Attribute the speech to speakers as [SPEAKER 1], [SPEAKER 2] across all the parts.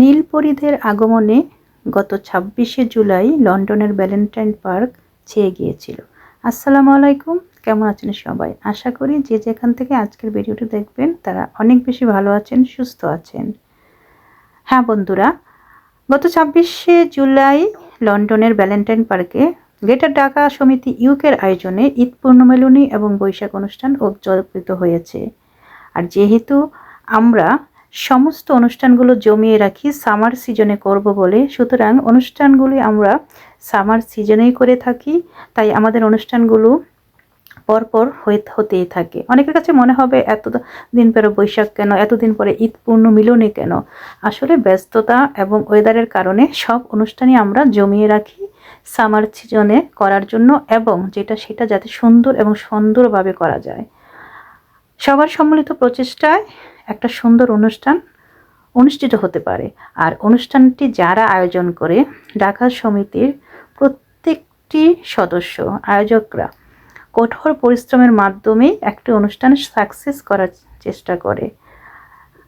[SPEAKER 1] নীলপরীদের আগমনে গত ছাব্বিশে জুলাই লন্ডনের ভ্যালেন্টাইন পার্ক ছেয়ে গিয়েছিল। আসসালামু আলাইকুম, কেমন আছেন সবাই? আশা করি যে যেখান থেকে আজকের ভিডিওটি দেখবেন, তারা অনেক বেশি ভালো আছেন, সুস্থ আছেন। হ্যাঁ বন্ধুরা, গত ছাব্বিশে জুলাই লন্ডনের ভ্যালেন্টাইন পার্কে গ্রেটার ঢাকা সমিতি ইউকের আয়োজনে ঈদ পূর্ণমেলনী এবং বৈশাখ অনুষ্ঠান উদযাপিত হয়েছে। আর যেহেতু আমরা সমস্ত অনুষ্ঠানগুলো জমিয়ে রাখি সামার সিজনে করব বলে। সুতরাং অনুষ্ঠানগুলি আমরা সামার সিজনেই করে থাকি, তাই আমাদের অনুষ্ঠানগুলো পরপর হয়ে হতেই থাকে। অনেকের কাছে মনে হবে এত দিন পরে বৈশাখ কেন? এতদিন পরে ঈদ পূর্ণ মিলনে কেন? আসলে ব্যস্ততা এবং ওয়েদারের কারণে সব অনুষ্ঠানই আমরা জমিয়ে রাখি সামার সিজনে করার জন্য এবং যেটা সেটা যাতে সুন্দর এবং সুন্দরভাবে করা যায়। সবার সম্মিলিত প্রচেষ্টায় একটা সুন্দর অনুষ্ঠান অনুষ্ঠিত হতে পারে। আর অনুষ্ঠানটি যারা আয়োজন করে, ঢাকা সমিতির প্রত্যেকটি সদস্য, আয়োজকরা কঠোর পরিশ্রমের মাধ্যমে একটি অনুষ্ঠান সাকসেস করার চেষ্টা করে।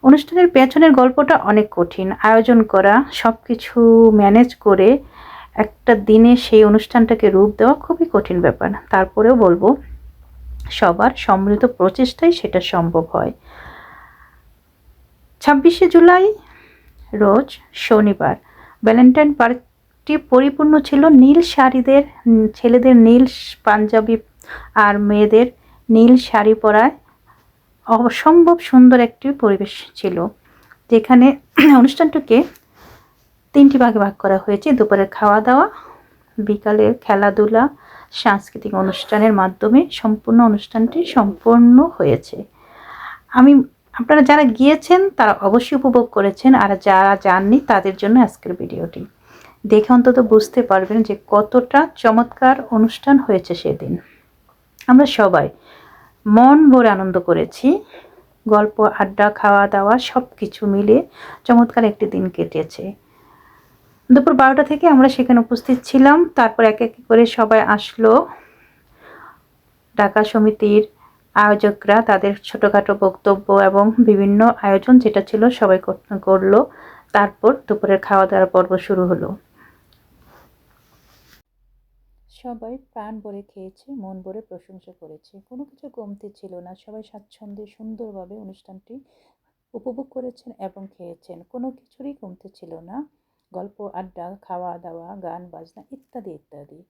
[SPEAKER 1] অনুষ্ঠানের পেছনের গল্পটা অনেক কঠিন। আয়োজন করা সব কিছু ম্যানেজ করে একটা দিনে সেই অনুষ্ঠানটাকে রূপ দেওয়া খুবই কঠিন ব্যাপার। তারপরেও বলব, সবার সম্মিলিত প্রচেষ্টাই সেটা সম্ভব হয়। ছাব্বিশে জুলাই, রোজ শনিবার। ভ্যালেন্টাইন পার্কটি পরিপূর্ণ ছিল নীল শাড়িদের, ছেলেদের নীল পাঞ্জাবি আর মেয়েদের নীল শাড়ি পরায় অসম্ভব সুন্দর একটি পরিবেশ ছিল, যেখানে অনুষ্ঠানটিকে তিনটি ভাগে ভাগ করা হয়েছে। দুপুরের খাওয়া দাওয়া বিকালের খেলাধুলা, সাংস্কৃতিক অনুষ্ঠানের মাধ্যমে সম্পূর্ণ অনুষ্ঠানটি সম্পন্ন হয়েছে। আমি আপনারা যারা গিয়েছেন, তারা অবশ্যই উপভোগ করেছেন আর যারা যাননি, তাদের জন্য আজকের ভিডিওটি। দেখে অন্তত বুঝতে পারবেন যে কতটা চমৎকার অনুষ্ঠান হয়েছে সেদিন। আমরা সবাই মন ভরে আনন্দ করেছি। গল্প, আড্ডা খাওয়া দাওয়া সব কিছু মিলে চমৎকার একটি দিন কেটেছে। দুপুর বারোটা থেকে আমরা সেখানে উপস্থিত ছিলাম। তারপর এক এক করে সবাই আসলো। ঢাকা সমিতির আয়োজকরা তাদের ছোটোখাটো বক্তব্য এবং বিভিন্ন আয়োজন যেটা ছিল সবাই করল। তারপর দুপুরের খাওয়া দাওয়ার পর্ব শুরু হলো। সবাই প্রাণ ভরে খেয়েছে, মন ভরে প্রশংসা করেছে। কোনো কিছু কমতি ছিল না। সবাই স্বাচ্ছন্দ্যে সুন্দরভাবে অনুষ্ঠানটি উপভোগ করেছেন এবং খেয়েছেন। কোনো কিছুরই কমতি ছিল না। গল্প, আড্ডা খাওয়া দাওয়া গান, বাজনা ইত্যাদি ইত্যাদি।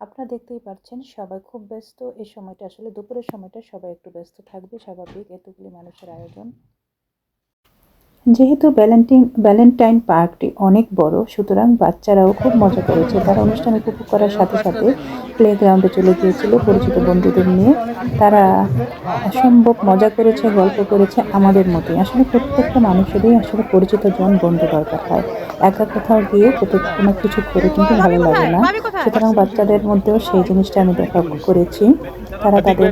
[SPEAKER 1] আপনারা দেখতেই পাচ্ছেন সবাই খুব ব্যস্ত। এই সময়টা আসলে দুপুরের সময়টা সবাই একটু ব্যস্ত থাকবে। স্বাভাবিক এতগুলি মানুষের আয়োজন। যেহেতু ভ্যালেন্টিন ভ্যালেন্টাইন পার্কটি অনেক বড় সুতরাং বাচ্চারাও খুব মজা করেছে। তারা অনুষ্ঠান উপভোগ করার সাথে সাথে প্লে গ্রাউন্ডে চলে গিয়েছিল পরিচিত বন্ধুদের নিয়ে। তারা অসম্ভব মজা করেছে গল্প করেছে আমাদের মতোই। আসলে প্রত্যেকটা মানুষেরই আসলে পরিচিত জন বন্ধু দরকার হয়। একা কোথাও গিয়ে কোনো কিছু করে কিন্তু ভালো লাগে না। সুতরাং বাচ্চাদের মধ্যেও সেই জিনিসটা আমি দেখা করেছি। তারা তাদের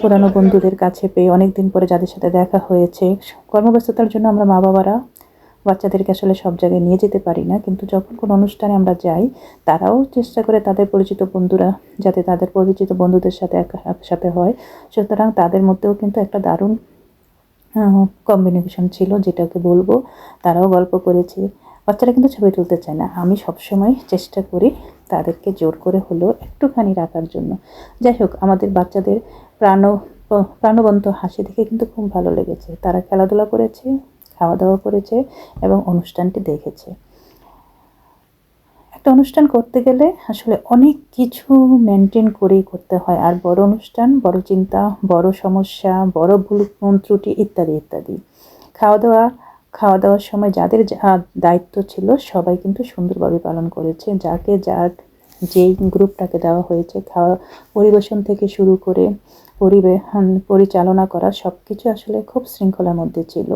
[SPEAKER 1] পুরানো বন্ধুদের কাছে পেয়ে অনেক দিন পরে যাদের সাথে দেখা হয়েছে কর্মব্যস্ততার জন্য আমরা মা বাবারা বাচ্চাদেরকে আসলে সব জায়গায় নিয়ে যেতে পারি না। কিন্তু যখন কোনো অনুষ্ঠানে আমরা যাই, তারাও চেষ্টা করে তাদের পরিচিত বন্ধুরা, যাতে তাদের পরিচিত বন্ধুদের সাথে একসাথে হয়। সুতরাং তাদের মধ্যেও কিন্তু একটা দারুণ কম্বিনেশন ছিল, যেটাকে বলব। তারাও গল্প করেছে। বাচ্চারা কিন্তু ছবি তুলতে চায় না। আমি সবসময় চেষ্টা করি তাদেরকে জোর করে হলেও একটুখানি রাখার জন্য। যাই হোক, আমাদের বাচ্চাদের প্রাণ, প্রাণবন্ত হাসি দেখে কিন্তু খুব ভালো লেগেছে। তারা খেলাধুলা করেছে। খাওয়া দাওয়া করেছে এবং অনুষ্ঠানটি দেখেছে। একটা অনুষ্ঠান করতে গেলে আসলে অনেক কিছু মেনটেন করেই করতে হয়। আর বড় অনুষ্ঠান, বড় চিন্তা, বড় সমস্যা, বড় ভুল ত্রুটি ইত্যাদি ইত্যাদি। খাওয়া দাওয়া খাওয়া দাওয়ার সময় যাদের যা, দায়িত্ব ছিল সবাই কিন্তু সুন্দরভাবে পালন করেছে। যাকে যার যেই গ্রুপটাকে দেওয়া হয়েছে, খাওয়া, পরিবেশন থেকে শুরু করে পরিবেশন পরিচালনা করা সব কিছু আসলে খুব শৃঙ্খলার মধ্যে ছিল।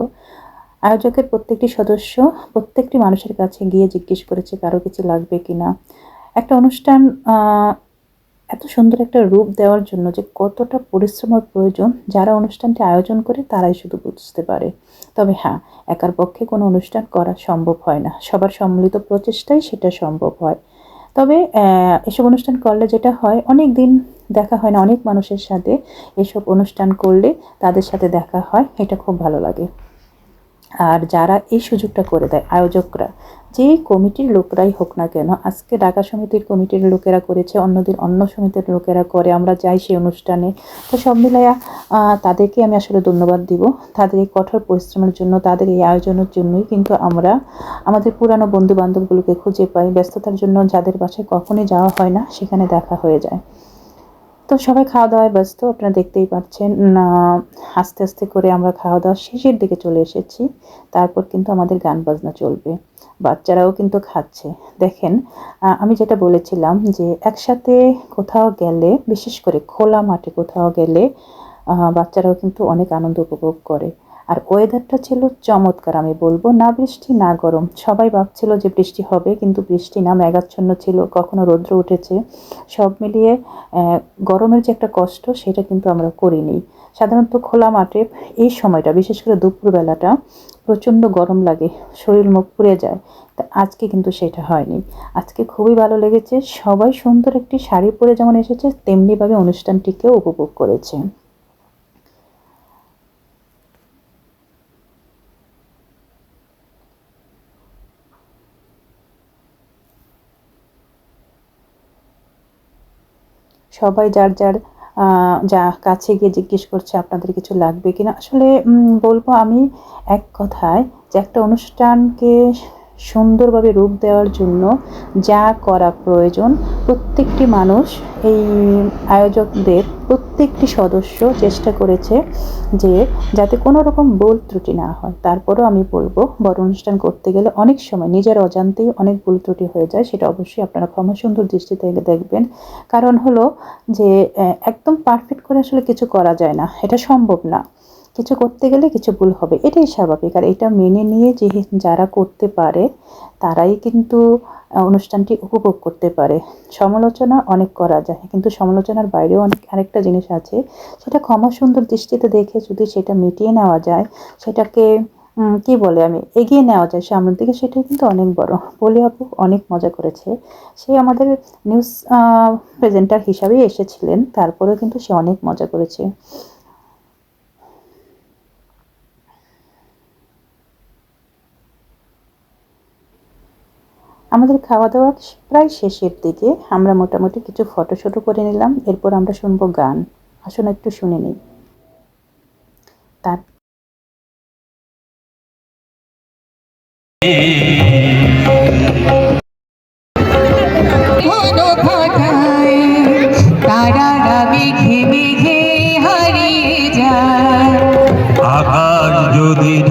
[SPEAKER 1] আয়োজকের প্রত্যেকটি সদস্য প্রত্যেকটি মানুষের কাছে গিয়ে জিজ্ঞেস করেছে কারও কিছু লাগবে কি না একটা অনুষ্ঠান এত সুন্দর একটা রূপ দেওয়ার জন্য যে কতটা পরিশ্রমের প্রয়োজন যারা অনুষ্ঠানটি আয়োজন করে তারাই শুধু বুঝতে পারে। তবে হ্যাঁ একার পক্ষে কোনো অনুষ্ঠান করা সম্ভব হয় না। সবার সম্মিলিত প্রচেষ্টাই সেটা সম্ভব হয়। তবে এসব অনুষ্ঠান করলে যেটা হয়, অনেক দিন দেখা হয় না, অনেক মানুষের সাথে এসব অনুষ্ঠান করলে তাদের সাথে দেখা হয়, এটা খুব ভালো লাগে। আর যারা এই সুযোগটা করে দেয়, আয়োজকরা যে কমিটির লোকরাই হোক না কেন, আজকে ঢাকা সমিতির কমিটির লোকেরা করেছে, অন্যদিন অন্য সমিতির লোকেরা করে, আমরা যাই সেই অনুষ্ঠানে। তো সব মিলাইয়া তাদেরকে আমি আসলে ধন্যবাদ দিব। তাদের এই কঠোর পরিশ্রমের জন্য, তাদের এই আয়োজনের জন্যই কিন্তু আমরা আমাদের পুরানো বন্ধু বান্ধবগুলোকে খুঁজে পাই। ব্যস্ততার জন্য যাদের বাসায় কখনই যাওয়া হয় না, সেখানে দেখা হয়ে যায়। তো সবাই খাওয়া দাওয়ায় ব্যস্ত, আপনারা দেখতেই পাচ্ছেন। আস্তে আস্তে করে আমরা খাওয়া দাওয়া শেষের দিকে চলে এসেছি। তারপর কিন্তু আমাদের গান বাজনা চলবে। বাচ্চারাও কিন্তু খাচ্ছে। দেখেন আমি যেটা বলেছিলাম যে একসাথে কোথাও গেলে, বিশেষ করে খোলা মাঠে কোথাও গেলে বাচ্চারাও কিন্তু অনেক আনন্দ উপভোগ করে। আর ওয়েদারটা ছিল চমৎকার, আমি বলব না বৃষ্টি, না গরম। সবাই ভাবছিল যে বৃষ্টি হবে, কিন্তু বৃষ্টি না, মেঘাচ্ছন্ন ছিল, কখনো রৌদ্র উঠেছে। সব মিলিয়ে গরমের যে একটা কষ্ট, সেটা কিন্তু আমরা করিনি। সাধারণত খোলা মাঠে এই সময়টা, বিশেষ করে দুপুরবেলাটা, প্রচণ্ড গরম লাগে, শরীর মুখ পুড়ে যায়। তা আজকে কিন্তু সেটা হয়নি। আজকে খুবই ভালো লেগেছে, সবাই সুন্দর একটি শাড়ি পরে যেমন এসেছে, তেমনিভাবে অনুষ্ঠানটিকেও উপভোগ করেছে। সবাই যার যার যা কাছে গিয়ে জিজ্ঞেস করছে আপনাদের কিছু লাগবে কিনা। আসলে বলব আমি এক কথায় যে একটা অনুষ্ঠানকে সুন্দরভাবে রূপ দেওয়ার জন্য যা করা প্রয়োজন, প্রত্যেকটি মানুষ এই আয়োজকদের প্রত্যেকটি সদস্য চেষ্টা করেছে যে যাতে কোনো রকম ভুল ত্রুটি না হয়। তারপরেও আমি বলব, বড় অনুষ্ঠান করতে গেলে অনেক সময় নিজের অজান্তেই অনেক ভুল ত্রুটি হয়ে যায়, সেটা অবশ্যই আপনারা ক্ষমা সুন্দর দৃষ্টিতে দেখবেন। কারণ হলো যে একদম পারফেক্ট করে আসলে কিছু করা যায় না, এটা সম্ভব না। কিছু করতে গেলে কিছু ভুল হবে, এটাই স্বাভাবিক। আর এটা মেনে নিয়ে যে যারা করতে পারে, তারাই কিন্তু অনুষ্ঠানটি উপভোগ করতে পারে। সমালোচনা অনেক করা যায়, কিন্তু সমালোচনার বাইরেও অনেক, আরেকটা জিনিস আছে, সেটা ক্ষমা সুন্দর দৃষ্টিতে দেখে যদি সেটা মিটিয়ে নেওয়া যায়, সেটাকে কি বলে আমি, এগিয়ে নেওয়া যায় সামনের দিকে সেটাই কিন্তু অনেক বড়। বলে আপু অনেক মজা করেছে। সে আমাদের নিউজ প্রেজেন্টার হিসাবেই এসেছিলেন, তারপরেও কিন্তু সে অনেক মজা করেছে। আমাদের খাওয়া দাওয়া প্রায় শেষের দিকে। আমরা মোটামুটি কিছু ফটো শটো করে নিলাম। এরপর আমরা শুনব গান। আসুন একটু শুনে নিই। তার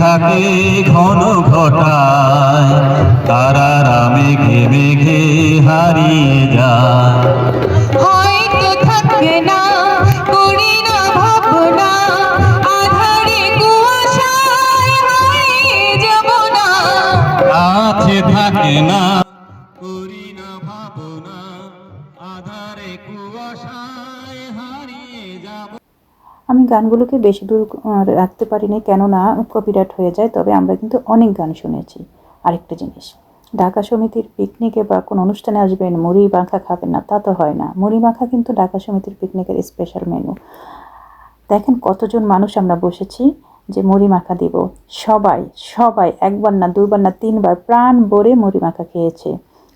[SPEAKER 2] ঢাকে ঘন ঘটায়। তারারা মেঘে মেঘে হারিয়ে যায়।
[SPEAKER 3] হয়তো থাকবে না
[SPEAKER 2] থাকে না
[SPEAKER 1] আমি গানগুলোকে বেশি দূর রাখতে পারিনি, কেননা কপিরাইট হয়ে যায়, তবে আমরা কিন্তু অনেক গান শুনেছি। আরেকটা জিনিস, ঢাকা সমিতির পিকনিকে বা কোনো অনুষ্ঠানে আসবেন, মুড়ি মাখা খাবেন না, তা তো হয় না। মুড়ি মাখা কিন্তু ঢাকা সমিতির পিকনিকের স্পেশাল মেনু দেখেন কতজন মানুষ আমরা বসেছি যে মুড়ি মাখা দিব। সবাই সবাই, একবার না দুবার না তিনবার প্রাণ ভরে মুড়ি মাখা খেয়েছে।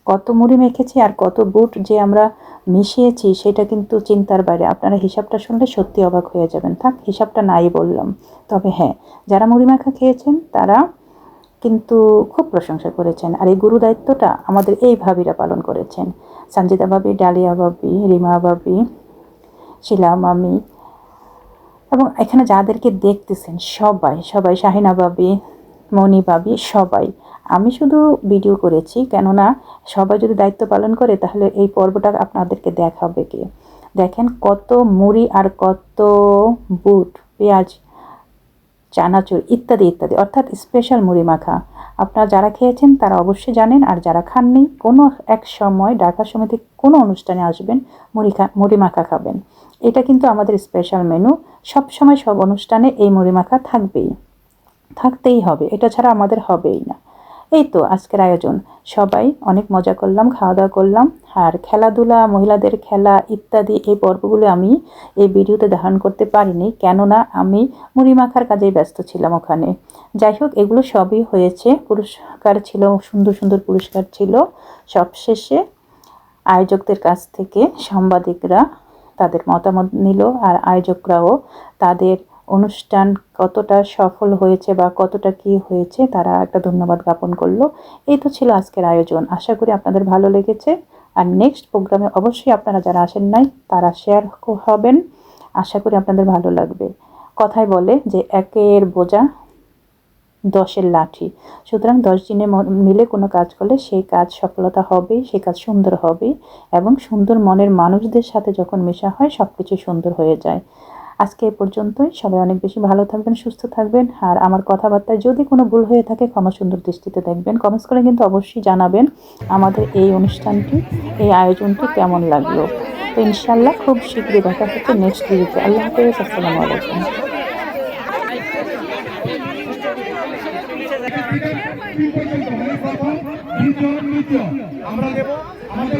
[SPEAKER 1] কত মুড়ি মেখেছি আর কত বুট যে আমরা মিশিয়েছি, সেটা কিন্তু চিন্তার বাইরে। আপনারা হিসাবটা শুনলে সত্যি অবাক হয়ে যাবেন। থাক, হিসাবটা নাই বললাম। তবে হ্যাঁ যারা মুড়ি মাখা খেয়েছেন, তারা কিন্তু খুব প্রশংসা করেছেন। আর এই গুরু দায়িত্বটা আমাদের এই ভাবিরা পালন করেছেন। সঞ্জিতা ভাবি, ডালিয়া ভাবি, রিমা ভাবি, শিলা মামি। এবং এখানে যাদেরকে দেখতেছেন, সবাই সবাই, শাহিনা ভাবি মনি ভাবি, সবাই। আমি শুধু ভিডিও করেছি, কেননা সবাই যদি দায়িত্ব পালন করে, তাহলে এই পর্বটা আপনাদেরকে দেখাবে কে? দেখেন কত মুড়ি আর কত বুট, পেঁয়াজ, চানাচুর, ইত্যাদি ইত্যাদি, অর্থাৎ স্পেশাল মুড়ি মাখা। আপনারা যারা খেয়েছেন, তারা অবশ্যই জানেন, আর যারা খাননি, কোনো এক সময় ঢাকা সমিতি কোনো অনুষ্ঠানে আসবেন, মুড়ি খা, মুড়ি মাখা খাবেন। এটা কিন্তু আমাদের স্পেশাল মেনু সব সময় সব অনুষ্ঠানে এই মুড়ি মাখা থাকবেই। থাকতেই হবে। এটা ছাড়া আমাদের হবেই না। এই তো আজকের আয়োজন। সবাই অনেক মজা করলাম খাওয়া দাওয়া করলাম। আর খেলাধুলা, মহিলাদের খেলা ইত্যাদি এই পর্বগুলো আমি এই ভিডিওতে ধারণ করতে পারিনি, কেননা আমি মুড়ি মাখার কাজেই ব্যস্ত ছিলাম ওখানে। যাই হোক, এগুলো সবই হয়েছে। পুরস্কার ছিল, সুন্দর সুন্দর পুরস্কার ছিল। সবশেষে আয়োজকদের কাছ থেকে সাংবাদিকরা তাদের মতামত নিল, আর আয়োজকরাও তাদের অনুষ্ঠান কতটা সফল হয়েছে বা কতটা কি হয়েছে তারা একটা ধন্যবাদ জ্ঞাপন করল। এই তো ছিল আজকের আয়োজন। আশা করি আপনাদের ভালো লেগেছে। আর নেক্সট প্রোগ্রামে অবশ্যই আপনারা যারা আসেন নাই, তারা শেয়ার হবেন। আশা করি আপনাদের ভালো লাগবে। কথায় বলে যে একের বোঝা দশের লাঠি। সুতরাং দশ দিনে মিলে কোনো কাজ করলে সেই কাজ সফলতা হবেই, সেই কাজ সুন্দর হবেই। এবং সুন্দর মনের মানুষদের সাথে যখন মেশা হয় সব কিছু সুন্দর হয়ে যায়। আজকে এ পর্যন্তই। সবাই অনেক বেশি ভালো থাকবেন, সুস্থ থাকবেন। আর আমার কথাবার্তায় যদি কোনো ভুল হয়ে থাকে, ক্ষমা সুন্দর দৃষ্টিতে দেখবেন। কমেন্টস করে কিন্তু অবশ্যই জানাবেন আমাদের এই অনুষ্ঠানটি, এই আয়োজনটি কেমন লাগল। তো ইনশাল্লাহ খুব শীঘ্রই দেখা হচ্ছে নেক্সট ভিডিওতে আল্লাহ হাফেজ, আসসালামু আলাইকুম।
[SPEAKER 4] আমরা দেব, আমাদের